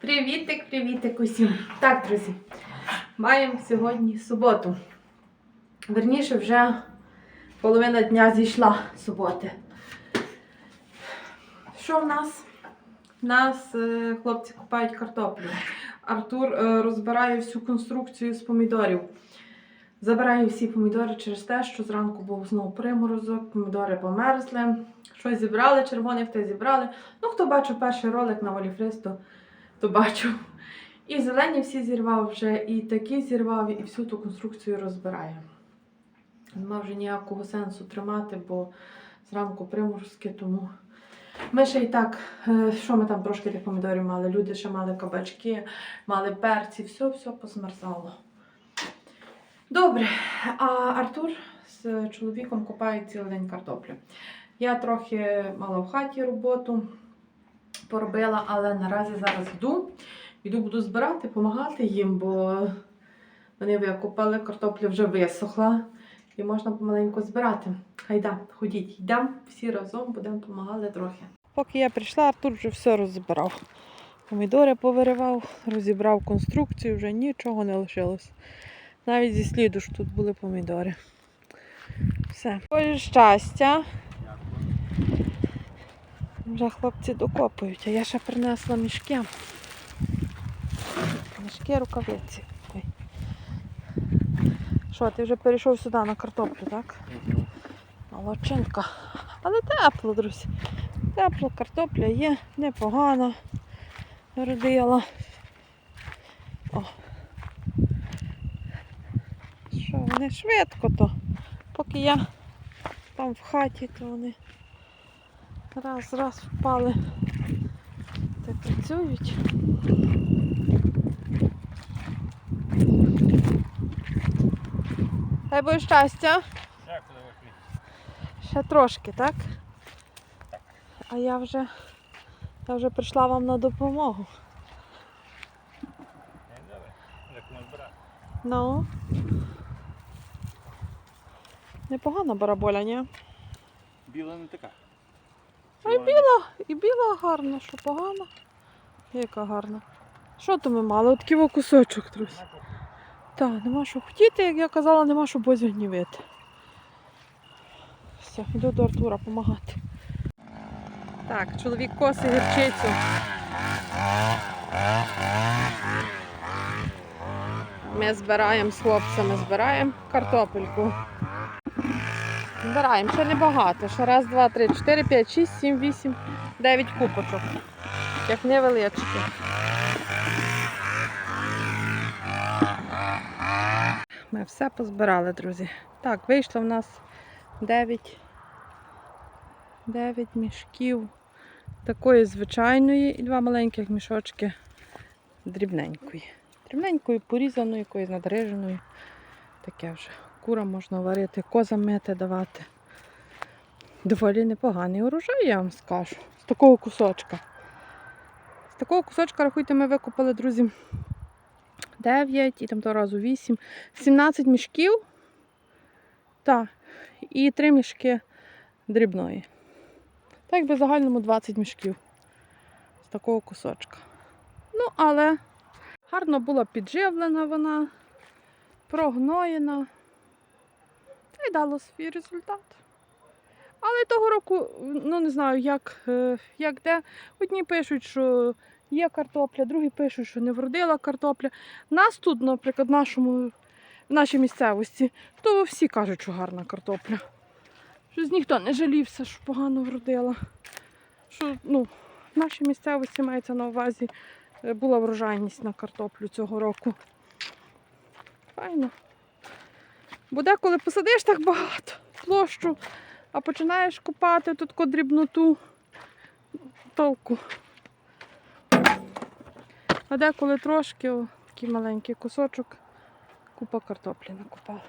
Привітик, привітик усім. Так, друзі, маємо сьогодні суботу. Верніше, вже половина дня зійшла суботи. Що в нас? У нас е, хлопці купають картоплю. Артур е, розбирає всю конструкцію з помідорів. Забирає всі помідори через те, що зранку був знову приморозок, помідори померзли. Щось зібрали, червоних те зібрали. Ну, хто бачив перший ролик на Оліфрес, то, то бачив. І зелені всі зірвав вже, і такі зірвав, і всю ту конструкцію розбирає. Нема вже ніякого сенсу тримати, бо зранку приморозки, тому. Ми ще і так, е, що ми там трошки тих помідорів мали? Люди ще мали кабачки, мали перці, все, все позмерзало. Добре, а Артур з чоловіком копає цілий день картоплю. Я трохи мала в хаті роботу, поробила, але наразі зараз йду. Йду буду збирати, допомагати їм, бо вони викопали, картопля вже висохла і можна помаленьку збирати. Хайда, ходіть, йдемо всі разом, будемо допомагати трохи. Поки я прийшла, Артур вже все розбирав. Помідори повиривав, розібрав конструкцію, вже нічого не лишилось. Навіть зі сліду ж тут були помідори. Все. Боже щастя. Вже хлопці докопують, а я ще принесла мішки. Мішки рукавиці. Ой. Що, ти вже перейшов сюди на картоплю, так? Молодчинка. Але тепло, друзі. Тепло, картопля є, непогана. Родила. О. Що, вони швидко то. Поки я там в хаті, то вони раз, раз впали та працюють. Дай Боже щастя. Ще трошки, так? А я вже, я вже прийшла вам на допомогу. Збирати. Ну. Непогана бараболя, ні? Біла не така. А й біла, і біла гарна, що погана. Яка гарна. Що то ми мали? От такий кусочок, друзі. Так, нема що хотіти, як я казала, нема що бозі гнівити. Все, йду до Артура допомагати. Так, чоловік косить гірчицю. Ми збираємо з хлопцями, збираємо картопельку. Збираємо, ще небагато. Ще раз, два, три, чотири, п'ять, шість, сім, вісім, дев'ять купочок. Як невеличкі. Ми все позбирали, друзі. Так, вийшло в нас 9, 9 мішків такої звичайної і два маленьких мішочки дрібненької. Дрібненької, порізаної, якоїсь надриженої. Таке вже. Кура можна варити, козам мити давати. Доволі непоганий урожай, я вам скажу. З такого кусочка. З такого кусочка, рахуйте, ми викопали, друзі, 9 і там того разу 8, 17 мішків. Так. І 3 мішки дрібної. Так якби в загальному 20 мішків з такого кусочка. Ну, але гарно була підживлена вона, прогноєна. Та дало свій результат. Але того року, ну не знаю, як, е, як де. Одні пишуть, що є картопля, другі пишуть, що не вродила картопля. Нас тут, наприклад, в, нашому, в нашій місцевості, то всі кажуть, що гарна картопля. Щось ніхто не жалівся, що погано вродила. Що, ну, в нашій місцевості мається на увазі, е, була врожайність на картоплю цього року. Файно. Бо деколи посадиш так багато площу, а починаєш купати тут дрібноту толку. А деколи трошки, о, такий маленький кусочок, купа картоплі накопав.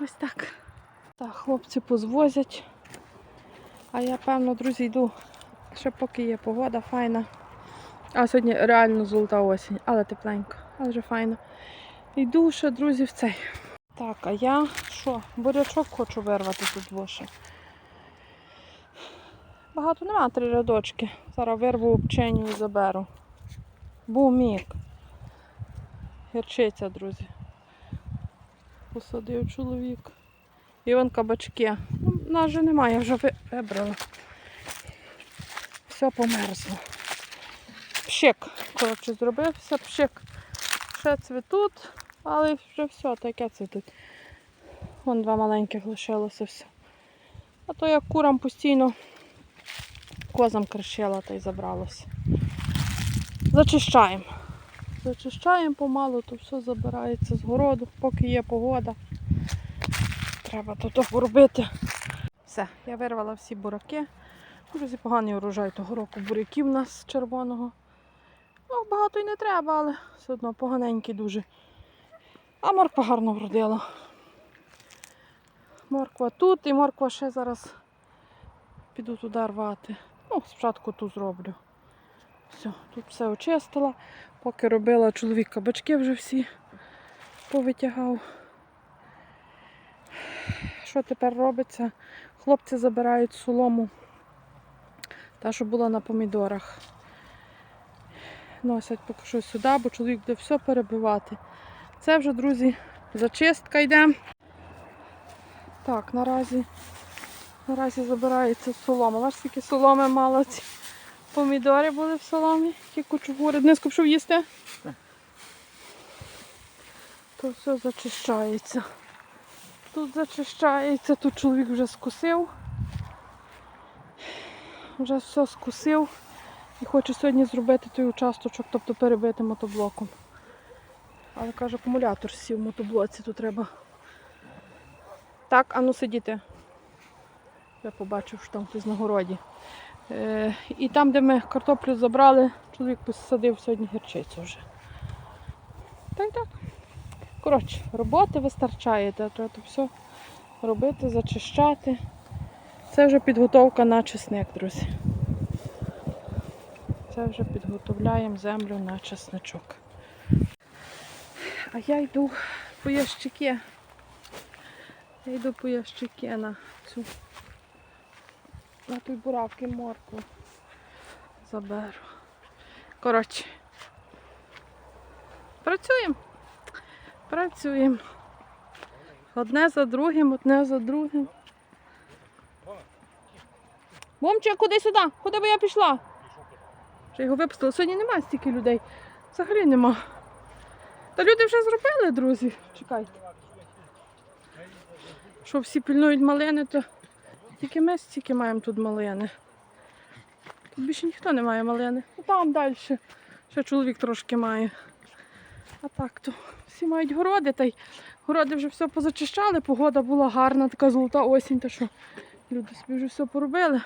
Ось так. Так, хлопці позвозять. А я, певно, друзі, йду. Ще поки є погода файна. А сьогодні реально золота осінь, але тепленько, але вже файно. Йду ще, друзі, в цей. Так, а я що? Бурячок хочу вирвати тут воше. Багато нема три рядочки. Зараз вирву пченю і заберу. Бумік. Гірчиця, друзі. Посадив чоловік. І вон кабачки. Ну, нас вже немає, я вже вибрала. Все померзло. Пшик. Коротше, зробився пшик. Ще цвітуть, але вже все, таке цвітуть. Вон два маленьких лишилося все. А то я курам постійно козам кришила та й забралося. Зачищаємо. Зачищаємо помалу, то все забирається з городу, поки є погода. Треба тут поробити. Все, я вирвала всі бураки. Друзі, поганий урожай того року буряків у нас червоного. Ну, багато й не треба, але все одно поганенький дуже. А морква гарно вродила. Морква тут і морква ще зараз піду туди рвати. Ну, спочатку ту зроблю. Все, тут все очистила. Поки робила чоловік кабачки вже всі повитягав. Що тепер робиться? Хлопці забирають солому. Та, що була на помідорах. Носять поки що сюди, бо чоловік буде все перебивати. Це вже, друзі, зачистка йде. Так, наразі, наразі забирається солома. Бачите, скільки соломи мало ці помідори були в соломі, які кучугури. Днизку пішов їсти. То все зачищається. Тут зачищається, тут чоловік вже скусив. Вже все скусив. І хоче сьогодні зробити той участочок, тобто перебити мотоблоком. Але каже, акумулятор сів в мотоблоці, то треба. Так, а ну сидіти. Я побачив, що там хтось на городі. Е, і там, де ми картоплю забрали, чоловік посадив сьогодні гірчицю вже. Та й так. Коротше, роботи вистачає, та треба все робити, зачищати. Це вже підготовка на чесник, друзі. Це вже підготовляємо землю на чесничок. А я йду по ящики. Я йду по ящики на цю на той буравки моркву заберу. Коротше. Працюємо. Працюємо. Одне за другим, одне за другим. Момче, куди сюди? Куди би я пішла? Вже його випустили. Сьогодні немає стільки людей. Взагалі нема. Та люди вже зробили, друзі. Чекайте. Що всі пільнують малини, то тільки ми стільки маємо тут малини. Тут більше ніхто не має малини. Ну там далі. Ще чоловік трошки має. А так то всі мають городи, та й городи вже все позачищали, погода була гарна, така золота осінь, та що люди собі вже все поробили.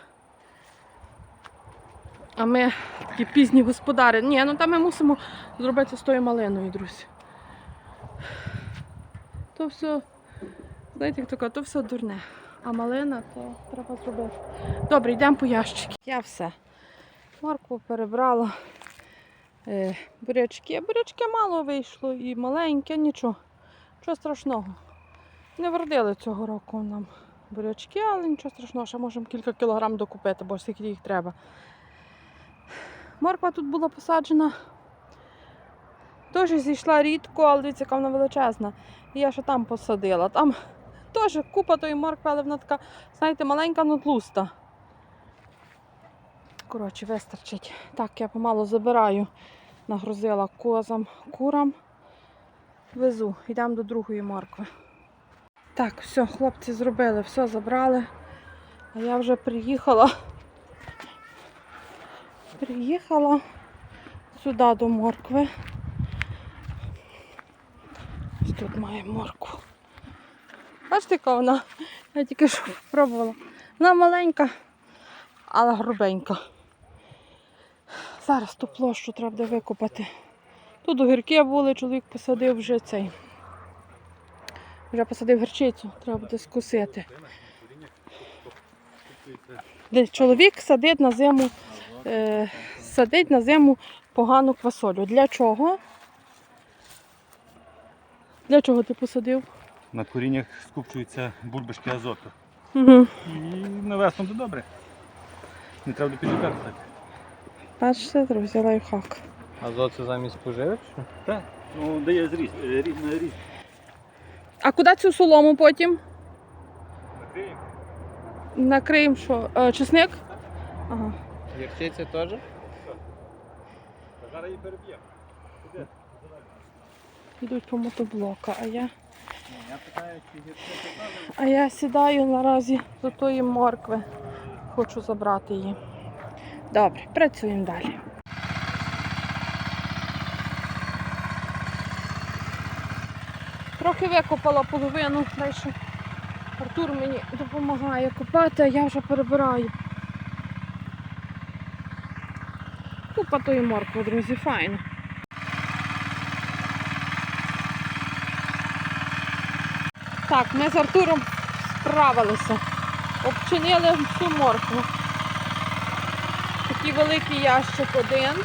А ми такі пізні господари. Ні, ну там ми мусимо зробити з тою малиною, друзі. То все, знаєте, як то то все дурне. А малина то треба зробити. Добре, йдемо по ящики. Я все. Моркву перебрала. Е, бурячки. Бурячки мало вийшло і маленьке, нічого. Нічого страшного. Не вродили цього року нам бурячки, але нічого страшного, ще можемо кілька кілограм докупити, бо скільки їх треба. Морква тут була посаджена. Теж зійшла рідко, але дивіться, яка вона величезна. І я ще там посадила. Там теж купа тої моркви, але вона така, знаєте, маленька, но тлуста. Коротше, вистачить. Так, я помалу забираю, нагрузила козам, курам. Везу, йдемо до другої моркви. Так, все, хлопці зробили, все забрали. А я вже приїхала. Приїхала сюди до моркви. Тут має моркву. Бачите, яка вона? Я тільки що пробувала. Вона маленька, але грубенька. Зараз ту площу треба буде викопати. Тут огірки були, чоловік посадив вже цей. Вже посадив гірчицю, треба буде скусити. Де Чоловік садить на зиму, е, садить на зиму погану квасолю. Для чого? Для чого ти посадив? На коріннях скупчуються бульбашки азоту. Угу. І на весну буде добре. Не треба до піджакати так. Бачите, друзі, лайфхак. Азот це замість поживок? що? Так. Ну, дає зріст, е, різ на ріст. А куди цю солому потім? Накриємо. Накриємо що? Е, чесник? Ага. Гірчиця теж? Зараз її переб'ємо. Йдуть по мотоблока, а я. А я сідаю наразі до тої моркви. Хочу забрати її. Добре, працюємо далі. Трохи викопала половину, далі Артур мені допомагає копати, а я вже перебираю. Купа тої моркви, друзі, файно. Так, ми з Артуром справилися. Обчинили всю моркву. Такий великий ящик один,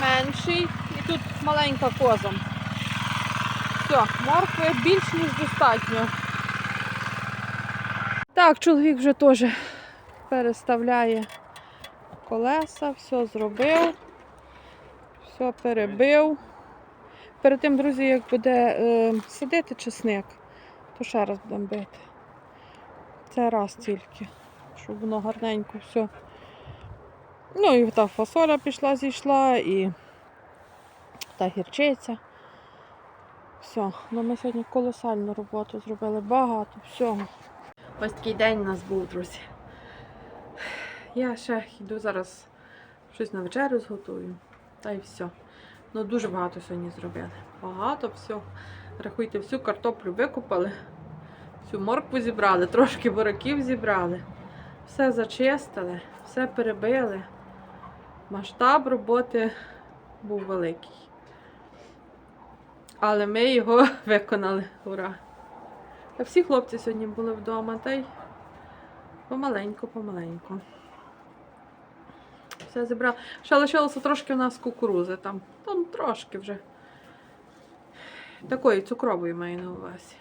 менший і тут маленька коза. Все, моркви більш ніж достатньо. Так, чоловік вже теж переставляє колеса, все зробив, все перебив. Перед тим, друзі, як буде е, садити чесник, то ще раз будемо бити. Це раз тільки, щоб воно гарненько все. Ну і та фасоля пішла, зійшла, і та гірчиця. Все, ну ми сьогодні колосальну роботу зробили, багато всього. Ось такий день у нас був, друзі. Я ще йду зараз щось на вечерю зготую. Та й все. Ну, дуже багато сьогодні зробили. Багато всього. Рахуйте, всю картоплю викопали, всю моркву зібрали, трошки бураків зібрали, все зачистили, все перебили. Масштаб роботи був великий. Але ми його виконали. Ура! А всі хлопці сьогодні були вдома, та й помаленьку, помаленьку. Все зібрали. Ще лишилося трошки у нас кукурузи там. Там трошки вже. Такої цукрової маю на увазі.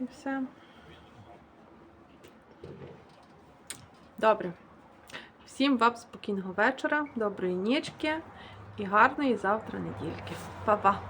І все. Добре. Всім вам спокійного вечора, доброї нічки і гарної завтра недільки. Па-па!